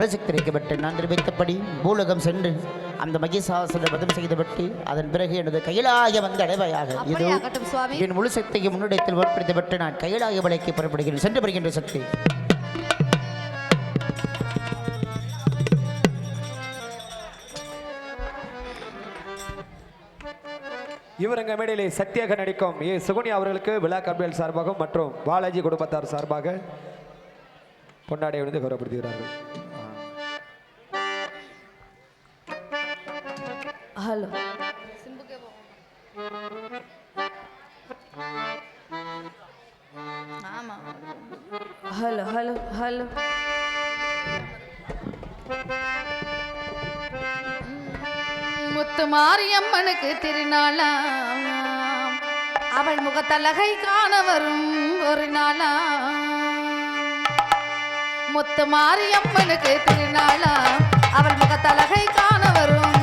பிரசித்திரிக்கப்பட்டு நான் நிரூபித்தபடி பூலகம் சென்று அந்த மகிஷாசுர வதம் செய்துவிட்டு அதன் பிறகு எனது கையிலாய வந்து அடைவையாக இது என் முழு சக்தியை முன்னிடத்தில் உட்படுத்திவிட்டு நான் கையிலாய விலைக்கு புறப்படுகிறேன். சென்று வருகின்ற சக்தி. இவரங்க மேடையிலே சத்தியாக நடிக்கும் ஏ. சுகுனி அவர்களுக்கு விழா கம்பெனி சார்பாகவும் மற்றும் பாலாஜி குடும்பத்தார் சார்பாக பொன்னாடை வந்து கௌரவப்படுத்துகிறார்கள். ஹலோ ஹலோ ஹலோ ஹலோ முத்து மாரியம்மனுக்கு திருநாளாம். அவள் முகத்தலகை காண வரும் ஒரு நாளா முத்து மாரியம்மனுக்கு திருநாளா அவள் முகத்தலகை காண வரும்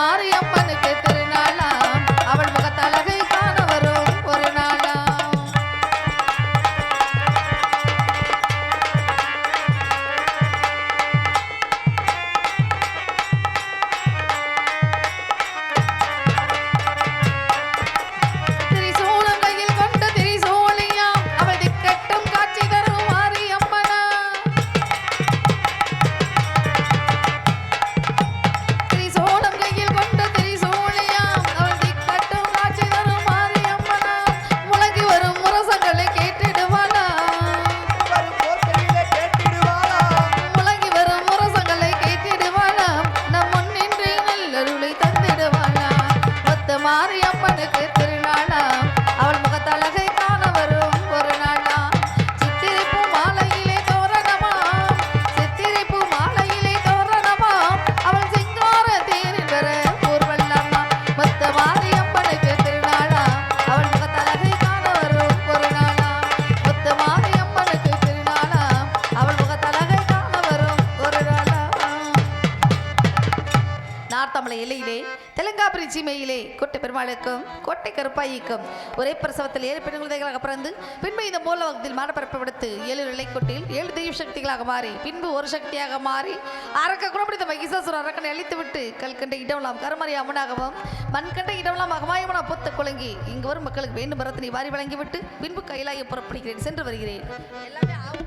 முத்து நார்த்தமலை இலையிலே தெலுங்காபுரி சீமையிலே கோட்டை பெருமாளுக்கும் கோட்டை கருப்பாயிக்கும் ஒரே பிரசவத்தில் ஏழு பெண் குழந்தைகளாக பிறந்து பின்பு இந்த மூலவகத்தில் மாடப்பரப்பை விடுத்து ஏழு நிலைக்கோட்டில் ஏழு தெய்வ சக்திகளாக மாறி பின்பு ஒரு சக்தியாக மாறி அரக்க குணப்படுத்த மகிசாசுர அரக்கனை அழித்துவிட்டு கல்கண்ட இடம்லாம் கருமறை அம்மனாகவும் மண்கண்ட இடம்லாம் அகமாயமன பொத்த குலங்கி இங்கு வரும் மக்களுக்கு வேண்டும் பரத்தினை வாரி வழங்கிவிட்டு பின்பு கைலாய புறப்படுகிறேன் சென்று வருகிறேன். எல்லாமே